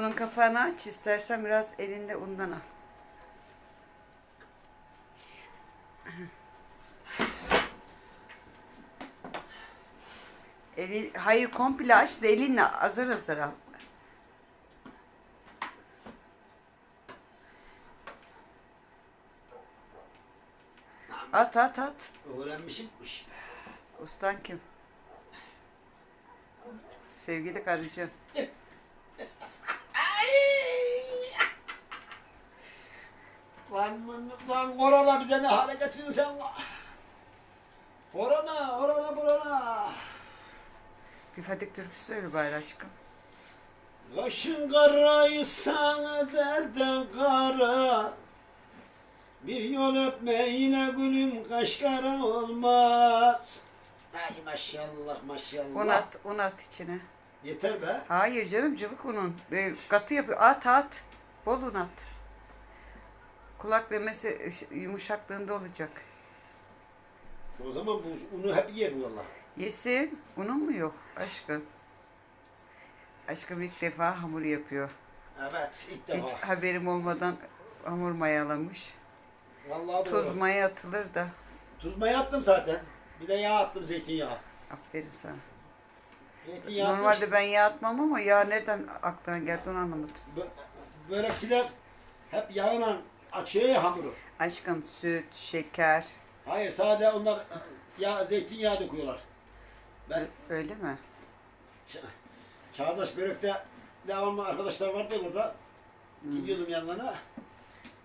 Bunun kapağını aç istersen biraz elinde undan al. Eli, hayır komple aç da elinle azar azar al. At at at. Öğrenmişim bu işi. Ustan kim? Sevgili karıcığım. Lan, lan, korona bize ne hale getirdin sen? Korona, korona, korona. Bir Fadik türküsü söyle bari aşkım. Kaşın karaysa ezelden kara Bir yol öpmeyle gülüm kaş kara olmaz Ay maşallah maşallah Un at, un at içine. Yeter be Hayır canım cıvık unun. Katı yapıyor. At at. Bol un at. Kulak memesi yumuşaklığında olacak. O zaman bu unu hep yer bu valla Yesin. Unun mu yok aşkım? Aşkım ilk defa hamur yapıyor. Evet ilk Hiç defa haberim olmadan hamur mayalamış. Vallahi Tuz doğru. maya atılır da. Tuz maya attım zaten Bir de yağ attım zeytinyağı Aferin sana. Zeytinyağı Normalde ben yağ atmam ama yağ nereden aklına geldi onu anlamadım. Bö- Börekçiler hep yağla açıyor ya hamuru Aşkım süt, şeker. Hayır sadece onlar ya zeytinyağı döküyorlar. Ben Öyle mi? Ç- Çağdaş Börek'te devamlı arkadaşlar vardı burada. Gidiyordum yanlarına.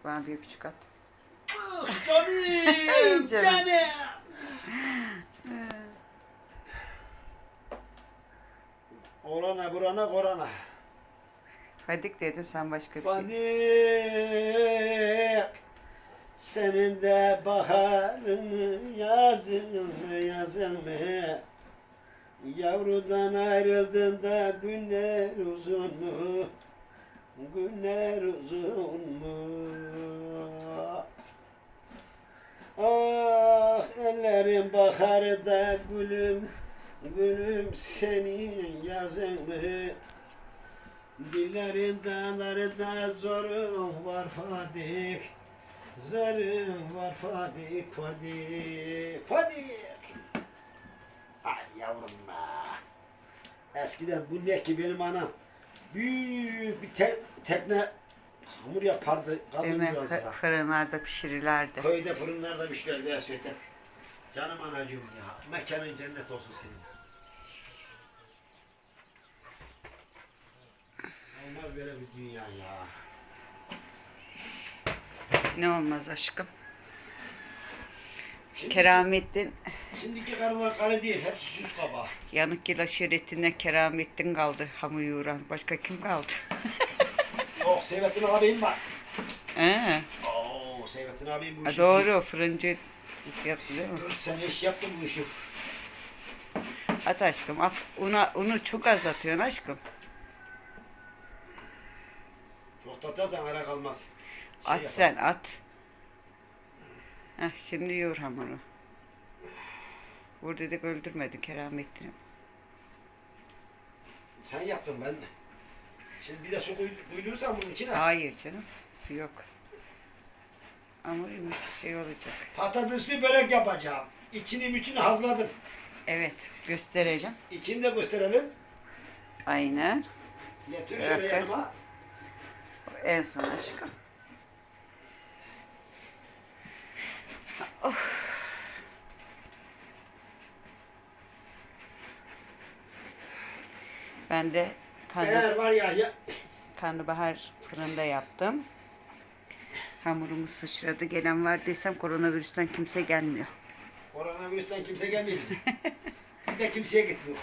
Bana bir öpücük at. Ah canım, Canım. canım. Orana burana korana. Hadik dedim sen başka bir şey. Fadik senin de baharın yazın yazın mı? Yavrudan ayrıldın da günler uzun mu? Günler uzun mu? Ah ellerin baharda gülüm, gülüm senin yazın mı? Dillerin dağlarında zorun var Fadik Zarın var Fadik Fadik Fadik Ay yavrum be Eskiden bu ne ki benim anam Büyük bir te- tekne hamur yapardı kadıncağız ya. Fırınlarda pişirirlerdi. Köyde fırınlarda pişirirdi ya. Canım anacığım ya. Mekanın cennet olsun senin. Olmaz böyle bir dünya ya. Ne olmaz aşkım. Şimdi, Keramettin, Şimdiki karılar karı değil. Hepsi süs kaba. yanık yıl aşiretinde Keramettin kaldı hamur yoğuran. Başka kim kaldı? Yok Seyfettin abim var. Ee, Oo Seyfettin abim bu işi. doğru fırıncı yaptı değil mi? Dört sene iş yaptım bu işi. At aşkım at. Una, unu çok az atıyorsun aşkım. Çok tatarsan ara kalmaz. Şey At yapar. sen at. Heh, şimdi yoğur hamuru. Vur dedik öldürmedin Keramettin'i. Sen yaptın ben de. Şimdi bir de su koy- koydurursan bunun içine. Hayır canım su yok. Hamur yumuşak şey olacak. Patatesli börek yapacağım. İçini içini hazırladım. Evet göstereceğim. İçini de gösterelim. Aynen. Getir şöyle yanıma. En son aşkım. Oh. Ben de karna, Eğer var ya, ya karnabahar fırında yaptım. Hamurumuz sıçradı. Gelen var desem koronavirüsten kimse gelmiyor. koronavirüsten kimse gelmiyor bize. Biz de kimseye gitmiyor.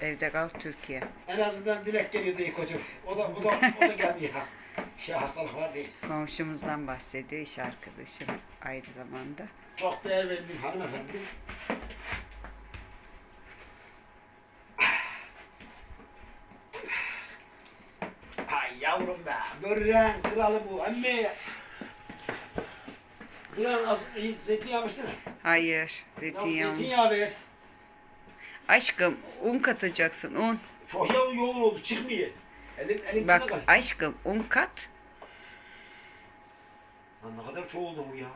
Evde kal Türkiye. En azından dilek geliyordu iyi kötü. O da, o da, o da gelmiyor. Şey hastalık var diye. Komşumuzdan bahsediyor iş arkadaşım ayrı zamanda. Çok değer verdiğim hanımefendi. Ay yavrum be. Börren kralı bu. Emmi. Ulan az zeytinyağı versene. Hayır, Ya zeytinyağı. zeytinyağı ver. Aşkım un katacaksın un. Çok ya yoğun oldu çıkmıyor. Elim elim Bak kay. aşkım un kat. Lan ne kadar çok oldu bu ya.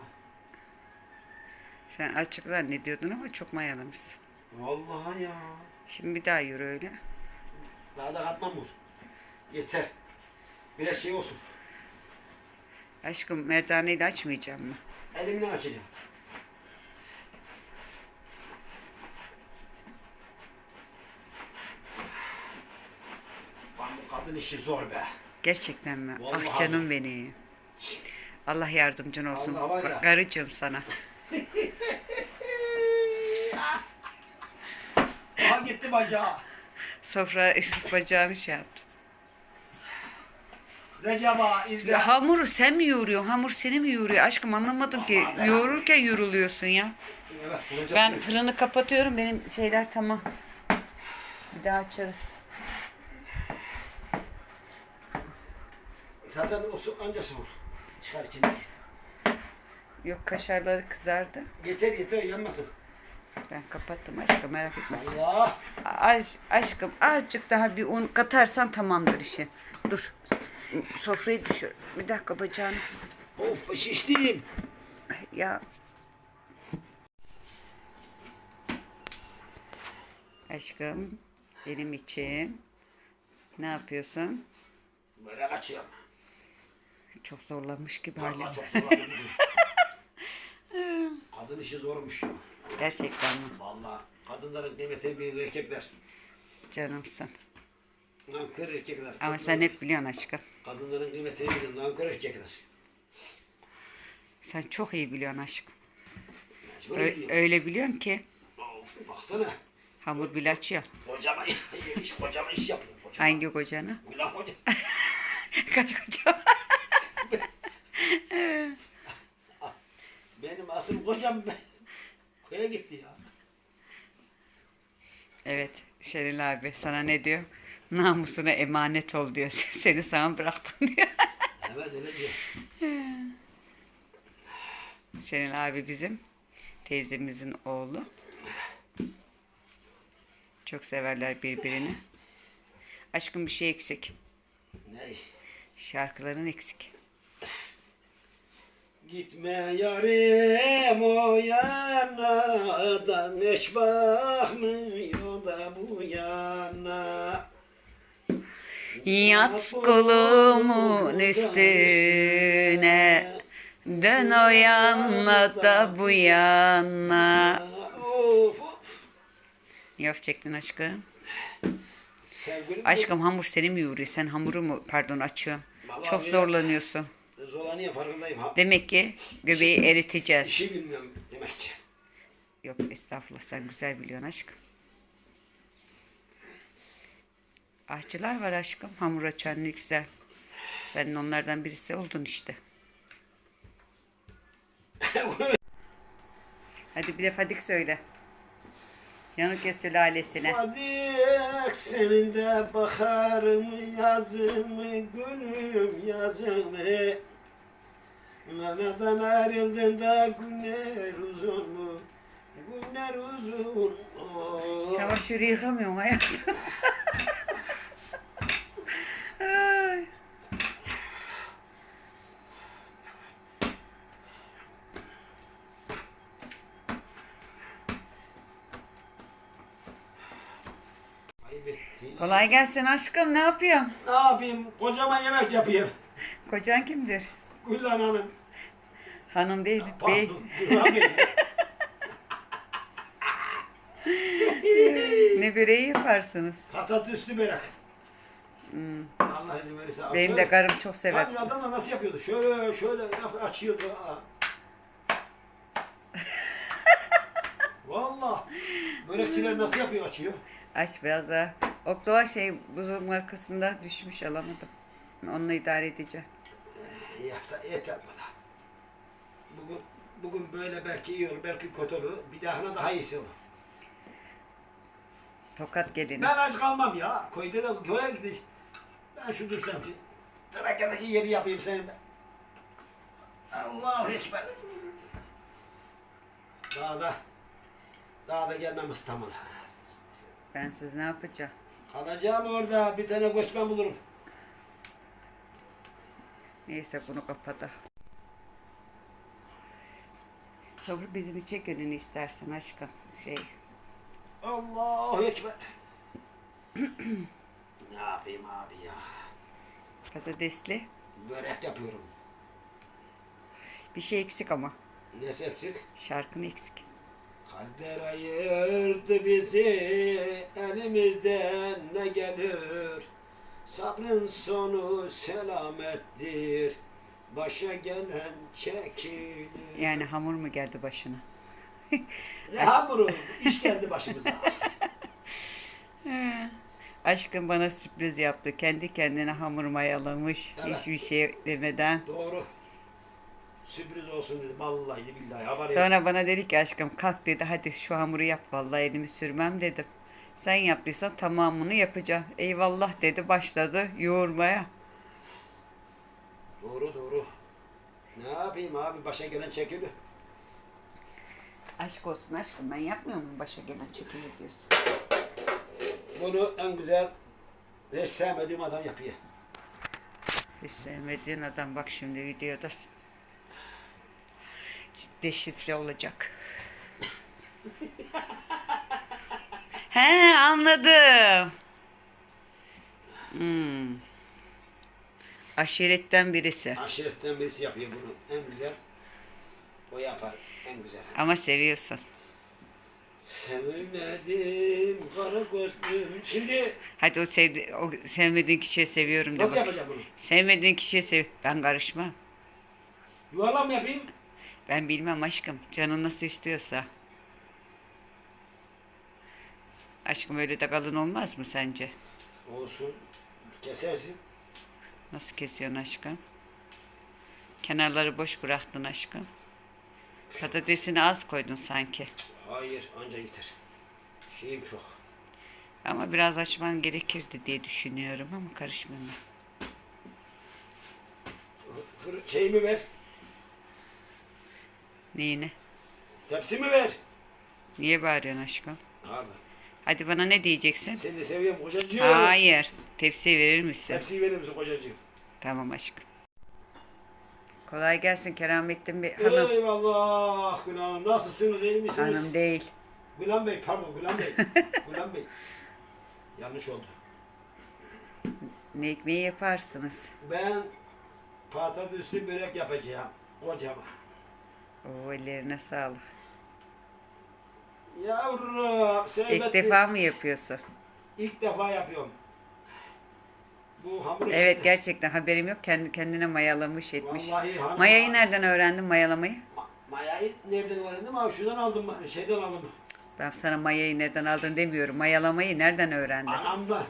Sen açık zannediyordun ama çok mayalamışsın. Vallahi ya. Şimdi bir daha yürü öyle. Daha da katmam bu. Yeter. Biraz şey olsun. Aşkım merdaneyle açmayacağım mı? Elimle açacağım. Lan bu kadın işi zor be. Gerçekten mi? Vallahi ah canım benim. Allah yardımcın olsun. Allah var ya. Bak, Karıcığım sana. Aha gitti bacağı. Sofra bacağını şey yaptı. Recaba izle. Ya hamuru sen mi yoğuruyorsun? Hamur seni mi yoğuruyor? Aşkım anlamadım ki. Ben- Yoğururken yoruluyorsun ya. Evet, Ben fırını kapatıyorum. Benim şeyler tamam. Bir daha açarız. Zaten o su anca soğur. Çıkar içindeki. Yok kaşarları kızardı. Yeter yeter yanmasın. Ben kapattım aşkım merak etme. Allah. Aş, aşkım azıcık daha bir un katarsan tamamdır işi. Dur. Sofrayı düşür. Bir dakika bacağını. Of şiştim. Ya. Aşkım benim için ne yapıyorsun? Böyle kaçıyorum. Çok zorlanmış gibi hala. Çok zorlandım. Kadın işi zormuş. Gerçekten mi? Vallahi kadınların kıymetini bilir erkekler. Canımsın. Nankör erkekler. Ama sen hep biliyorsun aşkım. Kadınların kıymetini bilir nankör erkekler. Sen çok iyi biliyorsun aşkım. Mecbur Ö- öyle biliyorsun ki Of, baksana. hamur bile açıyor. Kocama iş, kocama iş yapıyor. Kocama. Hangi kocana? Ulan koca. Kaç koca? Benim asıl kocam. Köye gitti ya. Evet Şeril abi sana ne diyor? Namusuna emanet ol diyor. Seni sana bıraktım diyor. Evet öyle diyor. Şenil abi bizim teyzemizin oğlu. Çok severler birbirini. Aşkım bir şey eksik. Ne? Şarkıların eksik. Gitme yarim o yana hiç bakmıyor da bu yana. Yat kolumun üstüne Dön o yana da bu yana. Yof çektin aşkım. Aşkım hamur seni mi yoğuruyor? Sen hamuru mu pardon? Vallahi Çok zorlanıyorsun. Zorlanıyor farkındayım. Ha, Demek ki göbeği eriteceğiz. işi bilmiyorum demek ki. Yok estağfurullah sen güzel biliyorsun aşkım. Aşçılar var aşkım. Hamur açan ne güzel. Senin onlardan birisi oldun işte. Hadi bir de Fadik söyle. Yanık sülalesine. Fadik senin de baharım yazımı gülüm yazımı Anadan ayrıldın da günler uzun mu? Günler uzun mu? Çamaşırı yıkamıyorum hayatım. Kolay gelsin aşkım ne yapıyorsun? Ne yapayım? Kocama yemek yapayım. Kocan kimdir? Güllan Hanım. Hanım değil. Bey. Pardon. Gülhan Bey. Ne böreği yaparsınız? Patatüslü börek. Allah izin verirse. Hmm. Benim de karım çok sever. Abi adamlar nasıl yapıyordu? Şöyle şöyle yap, açıyordu. Aa. Valla. Börekçiler nasıl yapıyor açıyor? Aç biraz daha. Oklava şey buzun arkasında düşmüş alamadım. Onunla idare edeceğim. Yeter, yeter bu da. Bugün, bugün böyle belki iyi olur, belki kötü olur. Bir dahına daha iyisi olur. Tokat gelini. Ben aç kalmam ya. Köyde de köye gideceğim. Ben şu dursam. Trakya'daki yeri yapayım senin. Allahu Ekber. Daha da daha da gelmem İstanbul'a. Ben siz ne yapacağım? Kalacağım orada. Bir tane göçmen bulurum. Neyse bunu kapada. Sonra bezini çek önünü istersen aşkım. Şey. Allahu Ekber. ne yapayım abi ya? Patatesli. Börek yapıyorum. Bir şey eksik ama. Nesi eksik? Şarkın eksik. Kader ayırdı bizi elimizden ne gelir Sabrın sonu selamettir Başa gelen çekilir Yani hamur mu geldi başına? Ne hamuru iş geldi başımıza Aşkım bana sürpriz yaptı. Kendi kendine hamur mayalamış. Evet. Hiçbir şey demeden. Doğru Sürpriz olsun dedim vallahi billahi haber yok. Sonra bana dedi ki aşkım kalk dedi hadi şu hamuru yap vallahi elimi sürmem dedim. Sen yaptıysan tamamını yapacağım. Eyvallah dedi başladı yoğurmaya. Doğru doğru Ne yapayım abi başa gelen çekilir Aşk olsun aşkım ben yapmıyor muyum başa gelen çekilir diyorsun. Bunu en güzel hiç sevmediğim adam yapıyor Hiç sevmediğin adam bak şimdi videoda. Deşifre olacak. Anladım. Hmm. Aşiretten birisi. Aşiretten birisi yapıyor bunu. En güzel o yapar. En güzel. Ama seviyorsun. Sevmedim kara gözlüm. Şimdi Hadi o, sevdi, o sevmediğin kişiye seviyorum de nasıl bak. yapacağım bunu? Sevmediğin kişiye sev. Ben karışmam. Yuvarlak mı yapayım? Ben bilmem aşkım. Canın nasıl istiyorsa. Aşkım öyle de kalın olmaz mı sence? Olsun. Kesersin. Nasıl kesiyorsun aşkım? Kenarları boş bıraktın aşkım. Patatesini az koydun sanki. Hayır anca yeter. Şeyim çok. Ama biraz açman gerekirdi diye düşünüyorum ama karışmıyorum ben. Fır- Şeyimi ver. Neyini? Tepsimi ver. Niye bağırıyorsun aşkım? Abi. Hadi bana ne diyeceksin? Seni de seviyorum kocacığım. Hayır. Tepsiye verir misin? Tepsiyi verir misin kocacığım? Tamam aşkım. Kolay gelsin Keramettin Bey. Hanım. Eyvallah Gül Hanım. Nasılsınız? iyi misiniz? Hanım değil. Gülen Bey pardon Gülen Bey. Gülen Bey. Yanlış oldu. Ne ekmeği yaparsınız? Ben patatesli börek yapacağım. Kocaman. Oo ellerine sağlık. Yavrum, İlk sevmetli. defa mı yapıyorsun? İlk defa yapıyorum. Bu hamur Evet işini- gerçekten haberim yok. Kendi kendine mayalamış etmiş. Vallahi hanım- Mayayı nereden öğrendin mayalamayı? Ma- Mayayı nereden öğrendim? Abi şuradan aldım, şeyden aldım. Ben sana mayayı nereden aldın demiyorum. Mayalamayı nereden öğrendin? Anamdan.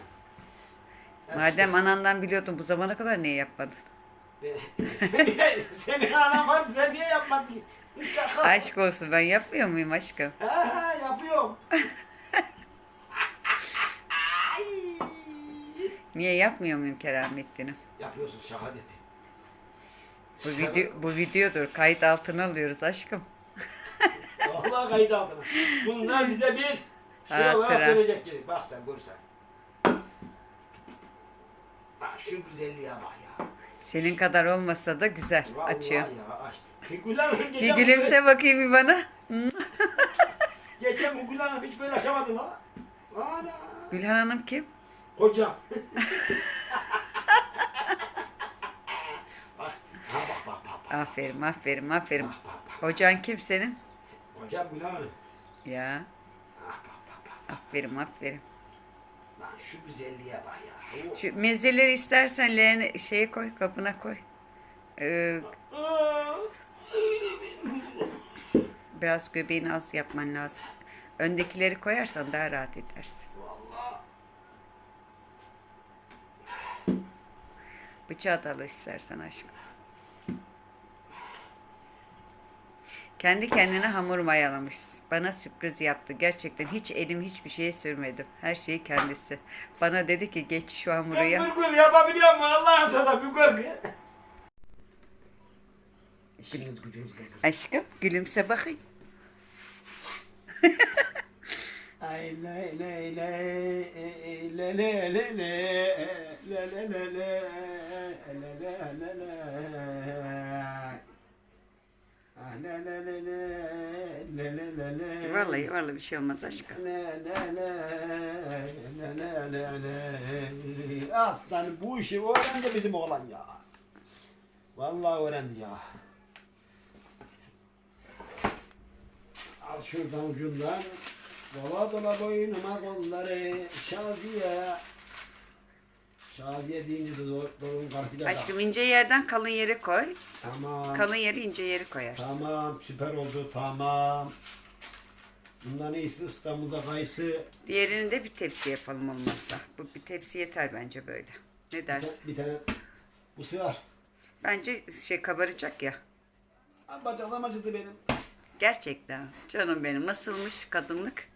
Madem anandan biliyordun bu zamana kadar niye yapmadın? Senin, anan var, sen niye yapmadın? Aşk olsun ben yapmıyor muyum aşkım? Ha ha yapıyorum. Niye yapmıyor muyum Keramettin'im? Yapıyorsun şaka değil. Bu, video, bu videodur. Kayıt altına alıyoruz aşkım. Vallahi kayıt altına. Bunlar bize bir şey olarak Hatıra. dönecek geri. Bak sen görsen. Bak şu güzelliğe bak. Senin kadar olmasa da güzel. Vallahi Açıyor. ya. Bir geçen, gülümse bakayım bir bana. geçen bu Gül Hanım hiç böyle açamadı la. Ana. Gülhan Hanım kim? Kocam. bak. Ha bak bak bak. bak. Aferin aferin aferin. Hocan kim senin? Kocam Gül Hanım. Ya Ah bak bak bak. aferin aferin. Lan şu güzelliğe bak ya. O- Şu mezeleri istersen leğene şeye koy kapına koy. Ee, biraz göbeğini az yapman lazım. Öndekileri koyarsan daha rahat edersin. Vallahi. Bıçağı da al istersen aşkım. Kendi kendine hamur mayalamış. Bana sürpriz yaptı. Gerçekten hiç elim hiçbir şeye sürmedim. Her şeyi kendisi. Bana dedi ki geç şu hamuru yap. gırgır yapabiliyor mu? Allah'ın sana bir. İşiniz gücünüz. Aşkım gülümse bakayım. Ay lay lay lay le le le le le le le le le le le le Ah, Vallahi vallahi bir şey olmaz aşkım. Aslan bu işi öğrendi bizim oğlan ya. Vallahi öğrendi ya. Al şuradan ucundan. Dola dola boynuma kolları Şaziye Şaziye deyince de karşısıyla da. Aşkım ince yerden kalın yeri koy. Tamam. Kalın yeri ince yeri koyar. Tamam süper oldu tamam. Bundan iyisi İstanbul'da kayısı. Diğerini de bir tepsi yapalım olmazsa. Bu bir tepsi yeter bence böyle. Ne dersin? bir tane bu sığar. Bence şey kabaracak ya. Bacaklarım acıdı benim. Gerçekten. Canım benim nasılmış kadınlık?